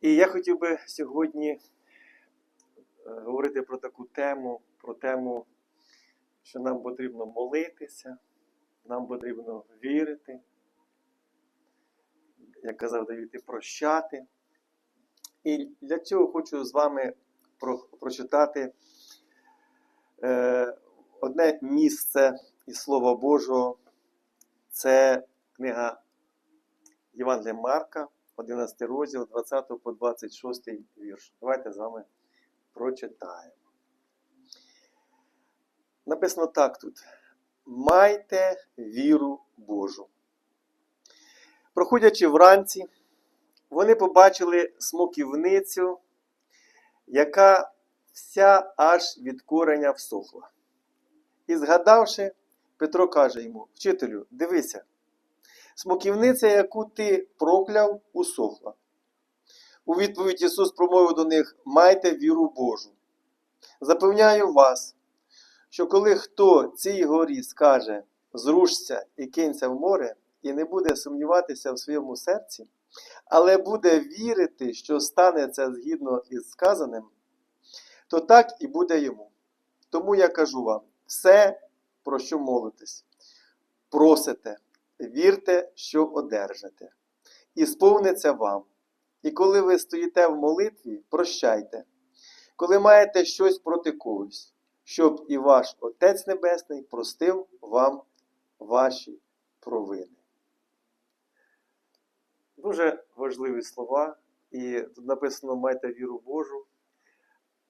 І я хотів би сьогодні е, говорити про таку тему, про тему, що нам потрібно молитися, нам потрібно вірити, як казав Давід, і прощати. І для цього хочу з вами про, прочитати е, одне місце із Слова Божого. Це книга Євангелія Марка, 11 розділ, 20 по 26 вірш. Давайте з вами прочитаємо. Написано так тут: Майте віру Божу. Проходячи вранці, вони побачили смоківницю, яка вся аж від кореня всохла. І згадавши, Петро каже йому: Вчителю, дивися, смоківниця, яку ти прокляв, усохла. У відповідь Ісус промовив до них: Майте віру Божу. Запевняю вас, що коли хто цій горі скаже зрушся і кинься в море, і не буде сумніватися в своєму серці, але буде вірити, що станеться згідно із сказаним, то так і буде йому. Тому я кажу вам: все, про що молитесь, просите, вірте, що одержите, і сповниться вам. І коли ви стоїте в молитві, прощайте, коли маєте щось проти когось, щоб і ваш Отець Небесний простив вам ваші провини. Дуже важливі слова, і тут написано майте віру Божу.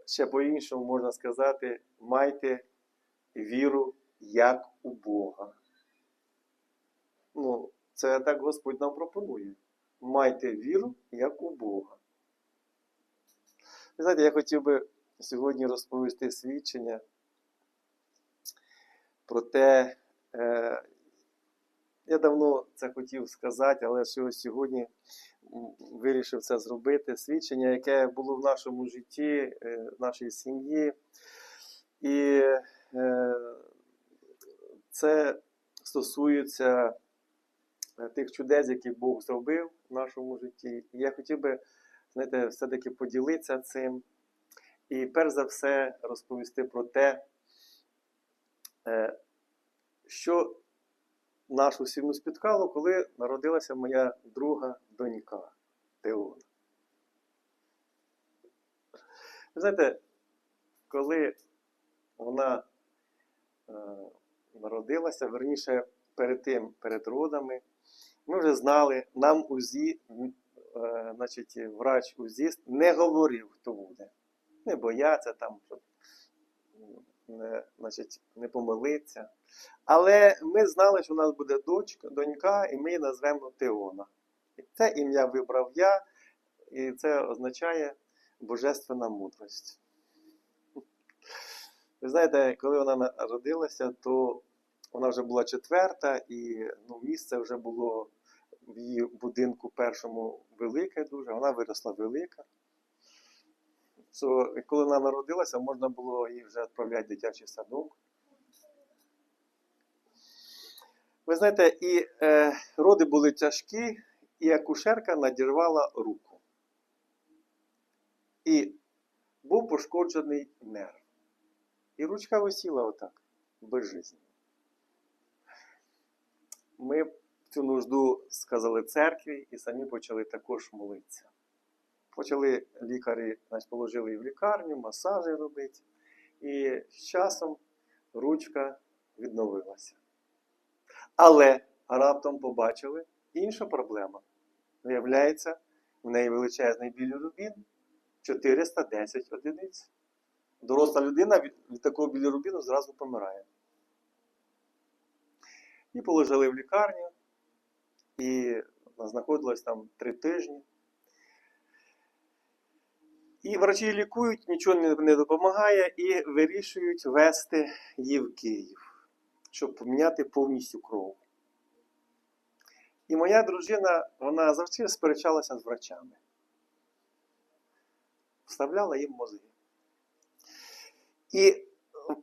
Ще по-іншому можна сказати, майте віру як у Бога. Ну, це так Господь нам пропонує. Майте віру як у Бога. Ви знаєте, я хотів би сьогодні розповісти свідчення про те, е, я давно це хотів сказати, але сьогодні вирішив це зробити. Свідчення, яке було в нашому житті, е, в нашій сім'ї. І е, це стосується тих чудес, які Бог зробив в нашому житті. І я хотів би, знаєте, все-таки поділитися цим. І перш за все розповісти про те, е, що нашу сім'ю спіткало, коли народилася моя друга донька Теона. Ви знаєте, коли вона е, народилася, верніше перед тим, перед родами, ми вже знали, нам УЗІ, е, значить, врач УЗІст не говорив, хто буде. Не бояться там, щоб не, значить, не помилитися. Але ми знали, що у нас буде дочка, донька, і ми її назвемо Теона. І Це ім'я вибрав я, і це означає божественна мудрість. Ви знаєте, коли вона народилася, то вона вже була четверта, і ну, місце вже було в її будинку першому велике дуже, вона виросла велика. То, коли вона народилася, можна було її вже відправляти в дитячий садок. Ви знаєте, і е, роди були тяжкі, і акушерка надірвала руку. І був пошкоджений нерв. І ручка висіла отак, безжизненно. Ми цю нужду сказали церкві і самі почали також молитися. Почали лікарі, значить, положили її в лікарню, масажі робити. І з часом ручка відновилася. Але раптом побачили іншу проблему. Виявляється, в неї величезний білірубін 410 одиниць. Доросла людина від, від такого білірубіну зразу помирає. І положили в лікарню, і знаходилась там три тижні. І врачі лікують, нічого не, допомагає, і вирішують вести її в Київ, щоб поміняти повністю кров. І моя дружина, вона завжди сперечалася з врачами. Вставляла їм мозги. І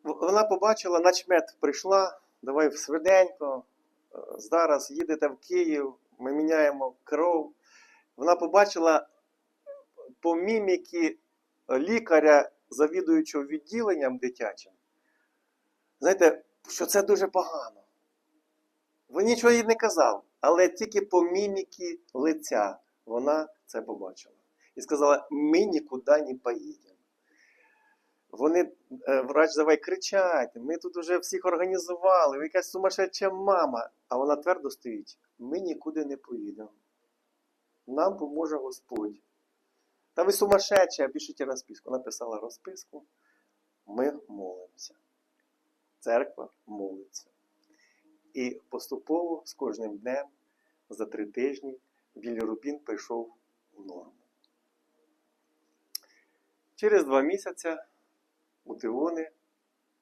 вона побачила, начмет прийшла, давай швиденько, зараз їдете в Київ, ми міняємо кров. Вона побачила по міміки лікаря, завідуючого відділенням дитячим, знаєте, що це дуже погано. Він нічого їй не казав, але тільки по міміки лиця вона це побачила. І сказала: ми нікуди не поїдемо. Вони, е, врач, давай кричать, ми тут вже всіх організували, якась сумасшедша мама. А вона твердо стоїть: ми нікуди не поїдемо. Нам поможе Господь. Та ви сумасшедші, пишіть розписку. Написала розписку. Ми молимося. Церква молиться. І поступово з кожним днем за три тижні білірубін прийшов в норму. Через два місяці у Тиони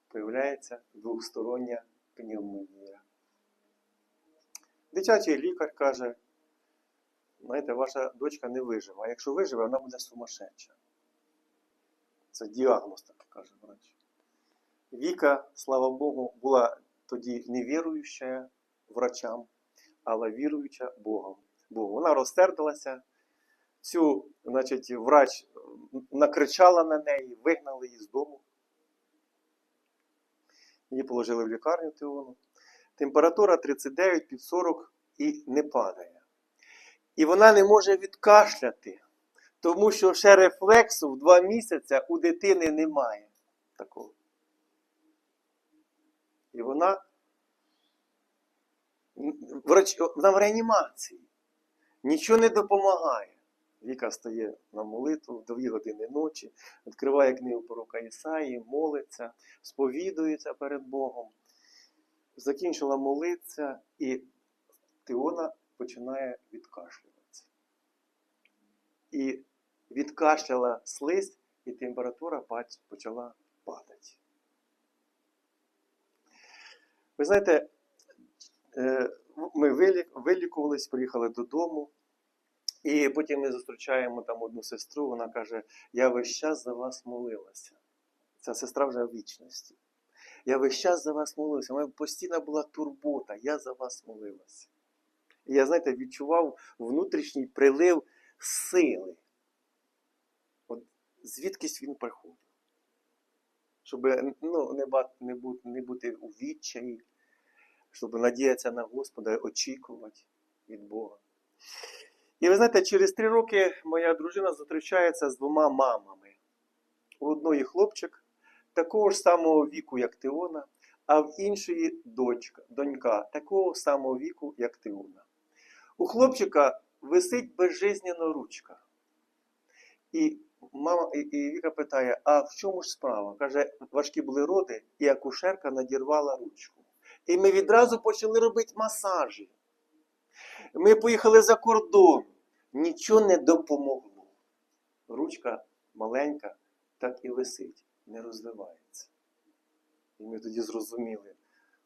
появляється двохстороння пневмонія. Дитячий лікар каже, знаєте, ваша дочка не виживе, а якщо виживе, вона буде сумасшедша. Це діагноз, так каже врач. Віка, слава Богу, була тоді не віруюча врачам, але віруюча Богом. Богу. Вона розсердилася. Цю, значить, врач накричала на неї, вигнали її з дому. Її положили в лікарню Теону. Температура 39 під 40 і не падає. І вона не може відкашляти, тому що ще рефлексу в 2 місяці у дитини немає такого. І вона вона в реанімації. Нічого не допомагає. Віка стає на молитву в 2 години ночі, відкриває книгу пророка Ісаї, молиться, сповідується перед Богом. Закінчила молитися, і Теона починає відкашлюватися. І відкашляла слизь, і температура почала падати. Ви знаєте, е, ми вилікувались, приїхали додому. І потім ми зустрічаємо там одну сестру, вона каже: Я весь час за вас молилася. Ця сестра вже в вічності. Я весь час за вас молився. У мене постійна була турбота, я за вас моливася. І я, знаєте, відчував внутрішній прилив сили. От звідкись він приходив. Щоб ну, не, бати, не, бути, не бути у відчаї, щоб надіятися на Господа, очікувати від Бога. І ви знаєте, через три роки моя дружина зустрічається з двома мамами. У одної хлопчик такого ж самого віку, як Теона, а в іншої дочка, донька такого самого віку, як Теона. У хлопчика висить безжизненно ручка. І мама, і, Віка питає: а в чому ж справа? Каже, важкі були роди, і акушерка надірвала ручку. І ми відразу почали робити масажі. Ми поїхали за кордон. Нічого не допомогло. Ручка маленька, так і висить, не розвивається. І ми тоді зрозуміли,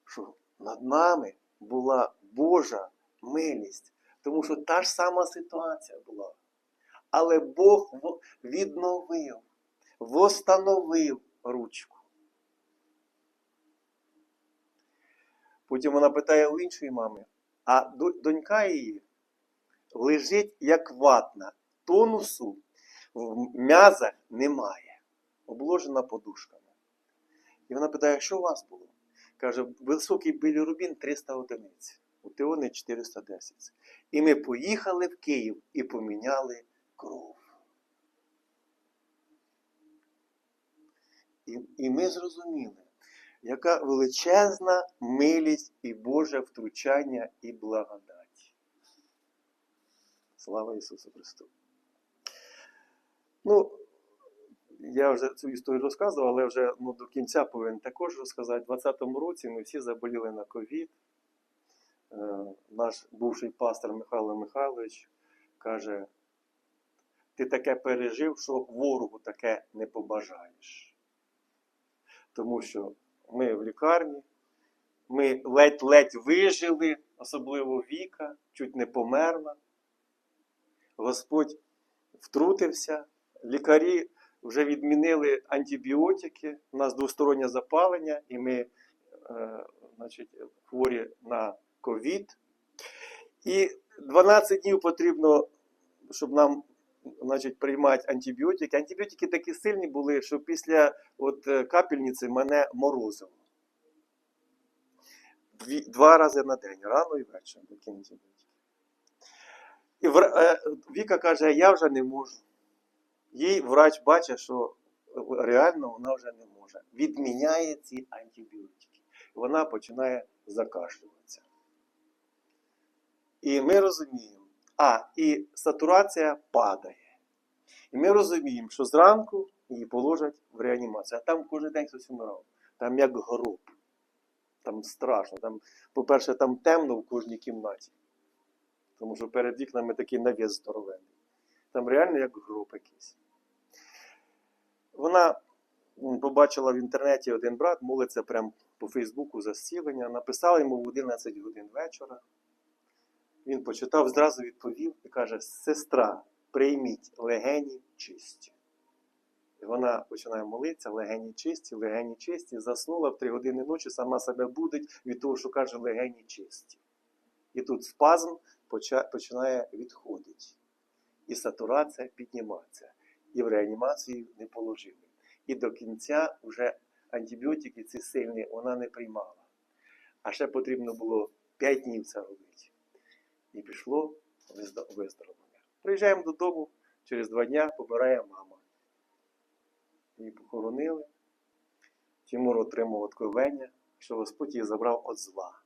що над нами була Божа милість, тому що та ж сама ситуація була. Але Бог відновив, восстановив ручку. Потім вона питає у іншої мами, а донька її лежить як ватна, тонусу в м'язах немає, обложена подушками. І вона питає, що у вас було? Каже, високий білірубін 300 одиниць, у Теони 410. І ми поїхали в Київ і поміняли кров. І, і ми зрозуміли, яка величезна милість і Боже втручання і благодать. Слава Ісусу Христу! Ну, я вже цю історію розказував, але вже ну, до кінця повинен також розказати. У 2020 році ми всі заболіли на ковід. Е, наш бувший пастор Михайло Михайлович каже: ти таке пережив, що ворогу таке не побажаєш. Тому що ми в лікарні, ми ледь-ледь вижили, особливо Віка, чуть не померла. Господь втрутився, лікарі вже відмінили антибіотики, у нас двостороннє запалення, і ми е, значить, хворі на ковід. І 12 днів потрібно, щоб нам значить, приймати антибіотики. Антибіотики такі сильні були, що після от, е, капельниці мене морозило. Два рази на день, рано і ввечері, такі антибіотики. І е, Віка каже, я вже не можу. Їй врач бачить, що реально вона вже не може. Відміняє ці антибіотики. Вона починає закашлюватися. І ми розуміємо, а, і сатурація падає. І ми розуміємо, що зранку її положать в реанімацію. А там кожен день хтось вмирав. Там як гроб. Там страшно. Там, по-перше, там темно в кожній кімнаті. Тому що перед вікнами такий навіс здоровенний. Там реально як гроб якийсь. Вона побачила в інтернеті один брат, молиться прямо по Фейсбуку за зцілення. Написала йому в 11 годин вечора. Він почитав, зразу відповів і каже: Сестра, прийміть легені чисті. І вона починає молитися, легені чисті, легені чисті, заснула в 3 години ночі, сама себе будить від того, що каже легені чисті. І тут спазм починає відходити. І сатурація піднімається. І в реанімацію не положили. І до кінця вже антибіотики ці сильні вона не приймала. А ще потрібно було 5 днів це робити. І пішло виздоровлення. Приїжджаємо додому, через два дня помирає мама. Її похоронили. Тимур отримав откровення, що Господь її забрав від зла.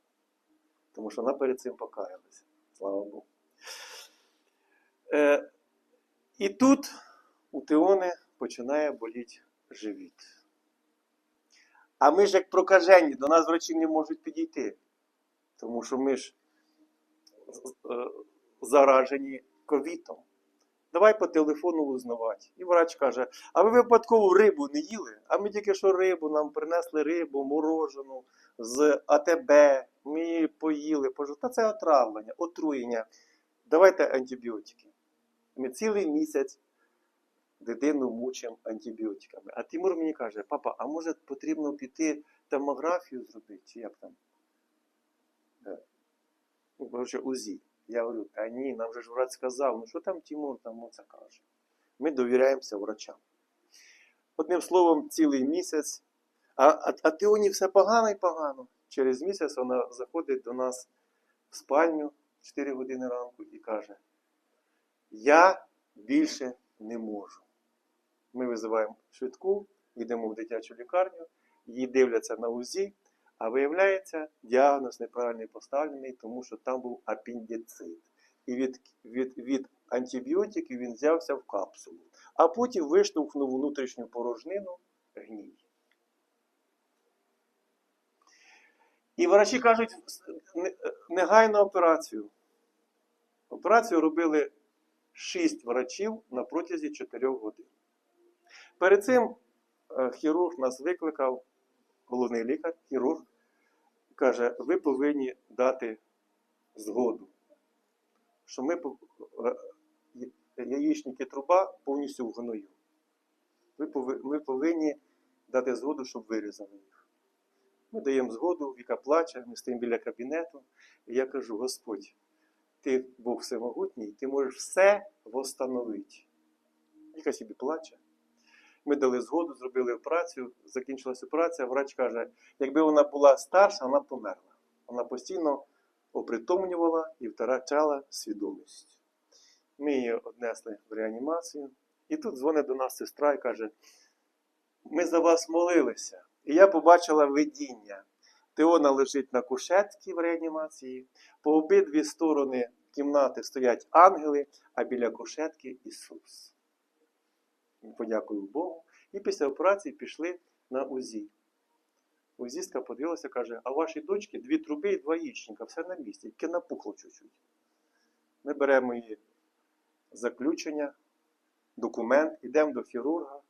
Тому що вона перед цим покаялася. Слава Богу. Е, і тут у Теони починає боліти живіт. А ми ж як прокажені, до нас врачі не можуть підійти. Тому що ми ж е, заражені ковітом. Давай по телефону узнавати. І врач каже: а ви випадково рибу не їли? А ми тільки що рибу, нам принесли рибу, морожену з АТБ. Ми поїли. Та це отравлення, отруєння. Давайте антибіотики. Ми цілий місяць дитину мучимо антибіотиками. А Тимур мені каже, папа, а може потрібно піти томографію зробити? Чи як там? Е, Ну, УЗІ. Я говорю, та ні, нам же ж врач сказав, ну що там Тимур там оце каже. Ми довіряємося врачам. Одним словом, цілий місяць. А, а, а Теоні все погано і погано. Через місяць вона заходить до нас в спальню 4 години ранку і каже: Я більше не можу. Ми визиваємо швидку, йдемо в дитячу лікарню, її дивляться на УЗІ, а виявляється, діагноз неправильний поставлений, тому що там був апендицит. І від, від, від антибіотиків він взявся в капсулу, а потім виштовхнув внутрішню порожнину гній. І врачі кажуть, не- негайну операцію. Операцію робили 6 врачів на протязі 4 годин. Перед цим е, хірург нас викликав, головний лікар, хірург, каже, ви повинні дати згоду, що ми е, яєчники труба повністю в гною. Ми повинні дати згоду, щоб вирізали їх. Ми даємо згоду, Віка плаче, ми стоїмо біля кабінету, і я кажу: Господь, ти Бог всемогутній, ти можеш все восстановити. Віка собі плаче. Ми дали згоду, зробили операцію, закінчилася операція. Врач каже, якби вона була старша, вона померла. Вона постійно опритомнювала і втрачала свідомість. Ми її однесли в реанімацію. І тут дзвонить до нас сестра і каже: ми за вас молилися. І я побачила видіння. Теона лежить на кушетці в реанімації. По обидві сторони кімнати стоять ангели, а біля кушетки Ісус. Подякую Богу. І після операції пішли на УЗІ. УЗІстка подивилася, каже, а вашій дочки дві труби і два яєчника, все на місці, тільки напухло чуть-чуть. Ми беремо її заключення, документ, йдемо до хірурга.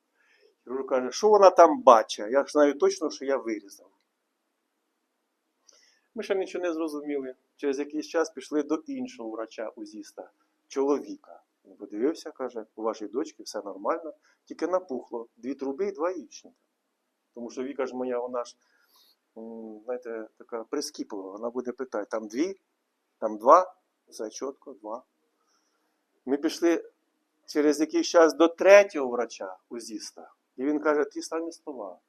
Хірург каже, що вона там бачить? Я знаю точно, що я вирізав. Ми ще нічого не зрозуміли. Через якийсь час пішли до іншого врача узіста, чоловіка. Він подивився, каже, у вашій дочці все нормально, тільки напухло. Дві труби і два яєчника. Тому що Віка ж моя, вона ж, знаєте, така прискіплива. Вона буде питати, там дві, там два, все чітко, два. Ми пішли через якийсь час до третього врача узіста. І він каже, ті самі слова.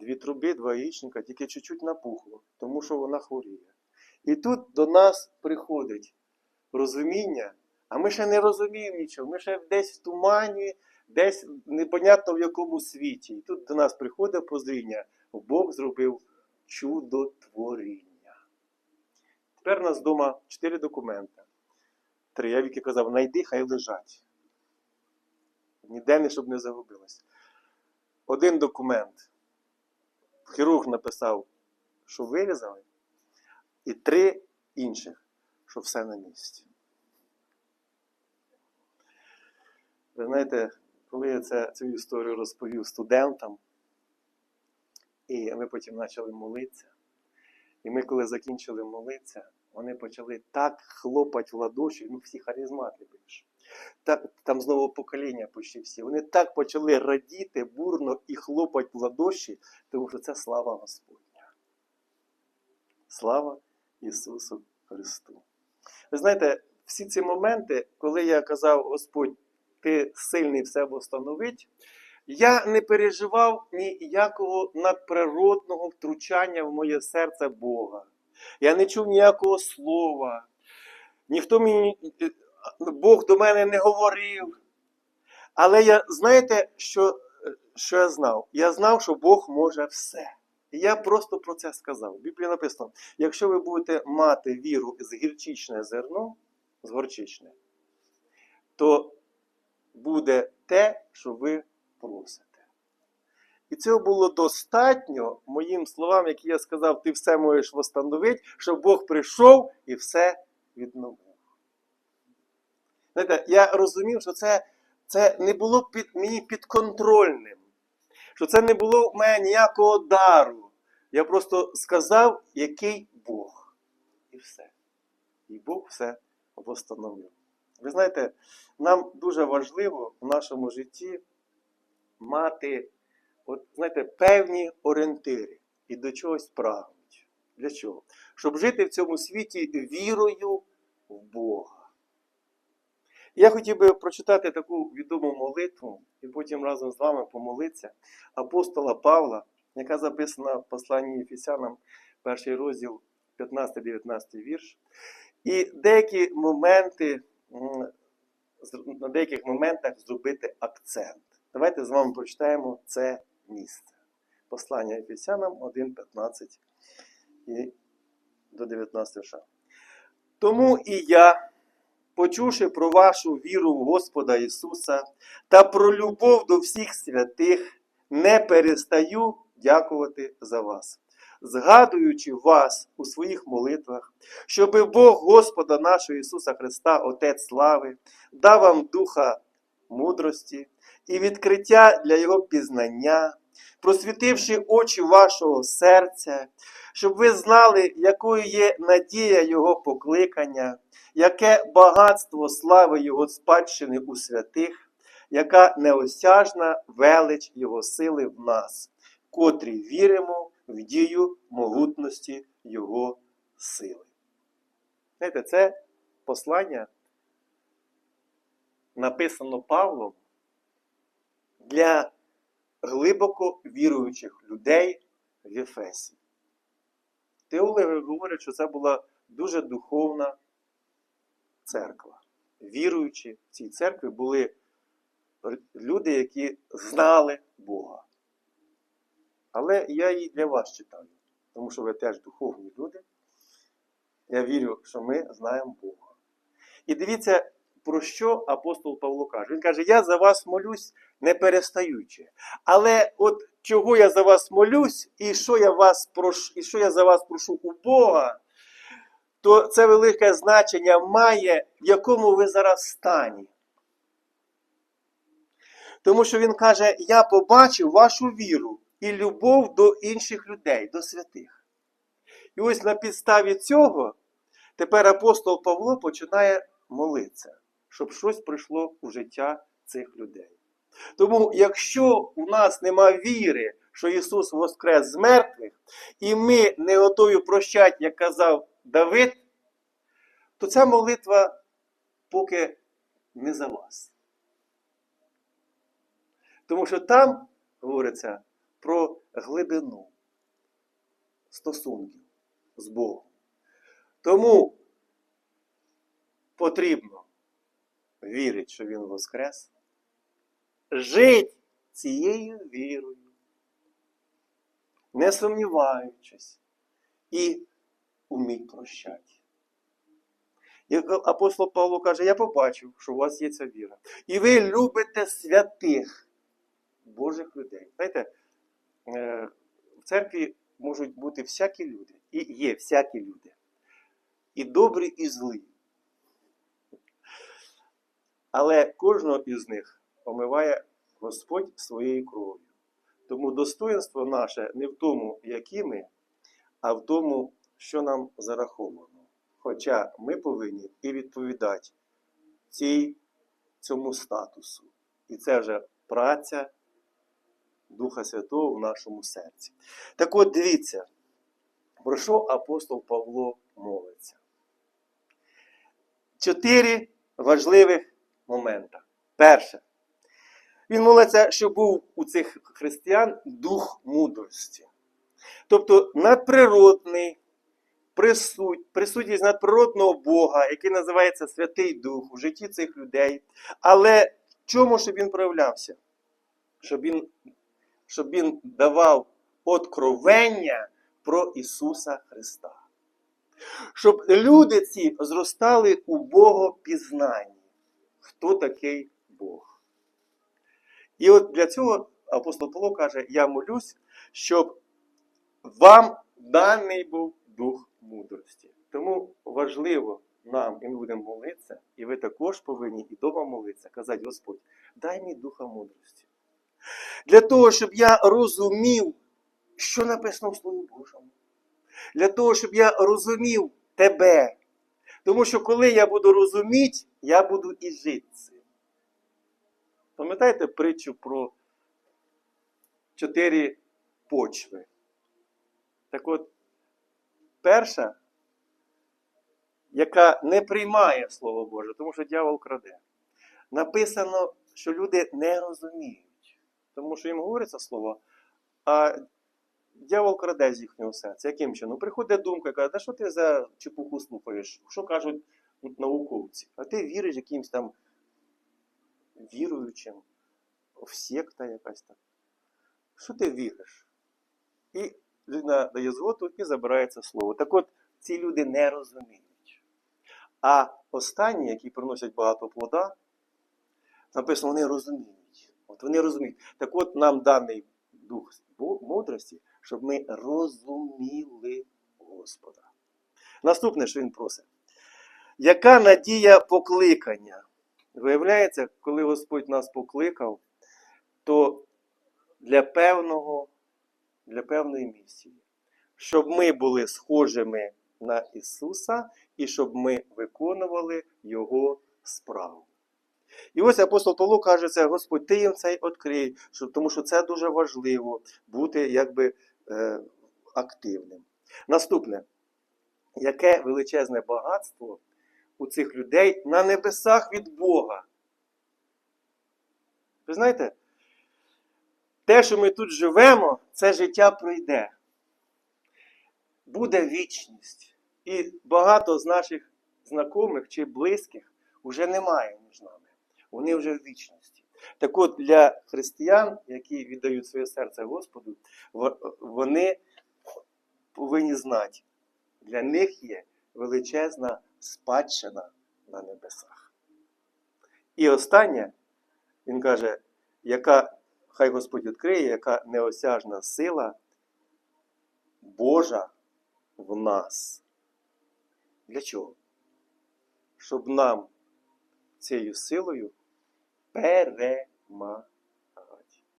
Дві труби, два яєчника, тільки чуть-чуть напухло, тому що вона хворіє. І тут до нас приходить розуміння, а ми ще не розуміємо нічого, ми ще десь в тумані, десь непонятно в якому світі. І тут до нас приходить позріння, Бог зробив чудотворіння. Тепер у нас вдома чотири документи. Три. Я віки казав, найди, хай лежать. Ніде не, щоб не загубилось. Один документ. Хірург написав, що вирізали, і три інших, що все на місці. Ви знаєте, коли я це, цю історію розповів студентам, і ми потім почали молитися, і ми, коли закінчили молитися, вони почали так хлопати в ладоші, ну всі харизмати більше. Там знову покоління почти всі. Вони так почали радіти бурно і хлопати в ладоші, тому що це слава Господня. Слава Ісусу Христу. Ви знаєте, всі ці моменти, коли я казав, Господь, ти сильний все встановить, я не переживав ніякого надприродного втручання в моє серце Бога. Я не чув ніякого слова. Ніхто мені, Бог до мене не говорив. Але я, знаєте, що, що я знав? Я знав, що Бог може все. І я просто про це сказав. В Біблії написано: якщо ви будете мати віру з гірчичне зерно, з горчичне, то буде те, що ви просите. І цього було достатньо моїм словам, які я сказав, ти все можеш встановити, щоб Бог прийшов і все відновив. Знаєте, я розумів, що це, це не було під, мені підконтрольним, що це не було в мене ніякого дару. Я просто сказав, який Бог. І все. І Бог все встановив. Ви знаєте, нам дуже важливо в нашому житті мати от, знаєте, певні орієнтири і до чогось прагнуть. Для чого? Щоб жити в цьому світі вірою в Бога. Я хотів би прочитати таку відому молитву і потім разом з вами помолитися апостола Павла, яка записана в посланні Ефесянам, перший розділ, 15-19 вірш. І деякі моменти, на деяких моментах зробити акцент. Давайте з вами прочитаємо це місце. Послання Ефесянам 1.15 і до 19 вірша. Тому і я, почувши про вашу віру в Господа Ісуса та про любов до всіх святих, не перестаю дякувати за вас, згадуючи вас у своїх молитвах, щоби Бог Господа нашого Ісуса Христа, Отець слави, дав вам духа мудрості і відкриття для Його пізнання, просвітивши очі вашого серця, щоб ви знали, якою є надія Його покликання, яке багатство слави Його спадщини у святих, яка неосяжна велич Його сили в нас, котрі віримо в дію могутності Його сили. Знаєте, це послання написано Павлом для глибоко віруючих людей в Єфесі. Теологи говорять, що це була дуже духовна церква. Віруючі в цій церкві були люди, які знали Бога. Але я її для вас читаю, тому що ви теж духовні люди. Я вірю, що ми знаємо Бога. І дивіться, про що апостол Павло каже. Він каже: Я за вас молюсь не перестаючи. Але от чого я за вас молюсь, і що я вас прошу, і що я за вас прошу у Бога, то це велике значення має, в якому ви зараз стані. Тому що він каже: Я побачив вашу віру і любов до інших людей, до святих. І ось на підставі цього тепер апостол Павло починає молитися, щоб щось прийшло у життя цих людей. Тому, якщо у нас нема віри, що Ісус воскрес з мертвих, і ми не готові прощати, як казав Давид, то ця молитва поки не за вас. Тому що там говориться про глибину стосунків з Богом. Тому потрібно вірити, що Він Воскрес, жити цією вірою, не сумніваючись, і уміть прощати. Як апостол Павло каже, я побачив, що у вас є ця віра. І ви любите святих Божих людей. Знаєте, е, в церкві можуть бути всякі люди. І є всякі люди. І добрі, і злі. Але кожного із них омиває Господь своєю кров'ю. Тому достоинство наше не в тому, які ми, а в тому, що нам зараховано. Хоча ми повинні і відповідати цій, цьому статусу. І це вже праця Духа Святого в нашому серці. Так от дивіться, про що апостол Павло молиться. Чотири важливих момента. Перше. Він молиться, щоб був у цих християн дух мудрості. Тобто надприродний присуть, присутність надприродного Бога, який називається Святий Дух у житті цих людей. Але в чому щоб він проявлявся? Щоб він, щоб він давав откровення про Ісуса Христа. Щоб люди ці зростали у Богопізнанні. Хто такий Бог? І от для цього апостол Павло каже: я молюсь, щоб вам даний був дух мудрості. Тому важливо нам, і ми будемо молитися, і ви також повинні і дома молитися, казати, Господь, дай мені духа мудрості. Для того, щоб я розумів, що написано в Слові Божому. Для того, щоб я розумів тебе. Тому що коли я буду розуміти, я буду і жити цим. Пам'ятаєте притчу про чотири почви? Так от, перша, яка не приймає Слово Боже, тому що дьявол краде. Написано, що люди не розуміють, тому що їм говориться слово, а дьявол краде з їхнього серця. Яким чином? Приходить думка, і каже, да що ти за чепуху слухаєш? Що кажуть науковці? А ти віриш якимсь там віруючим, в секта якась там. Що ти віриш? І людина дає згоду і забирається слово. Так от, ці люди не розуміють. А останні, які приносять багато плода, написано, вони розуміють. От вони розуміють. Так от нам даний дух мудрості, щоб ми розуміли Господа. Наступне, що він просить. Яка надія покликання? Виявляється, коли Господь нас покликав, то для певного, для певної місії, щоб ми були схожими на Ісуса і щоб ми виконували Його справу. І ось апостол Павло каже, це, Господь, ти їм цей відкрий, тому що це дуже важливо бути якби е, активним. Наступне, яке величезне багатство у цих людей на небесах від Бога. Ви знаєте, те, що ми тут живемо, це життя пройде. Буде вічність. І багато з наших знайомих чи близьких вже немає між нами. Вони вже в вічності. Так от для християн, які віддають своє серце Господу, вони повинні знати, для них є величезна спадщина на небесах. І останнє, він каже, яка, хай Господь відкриє, яка неосяжна сила Божа в нас. Для чого? Щоб нам цією силою перемагати.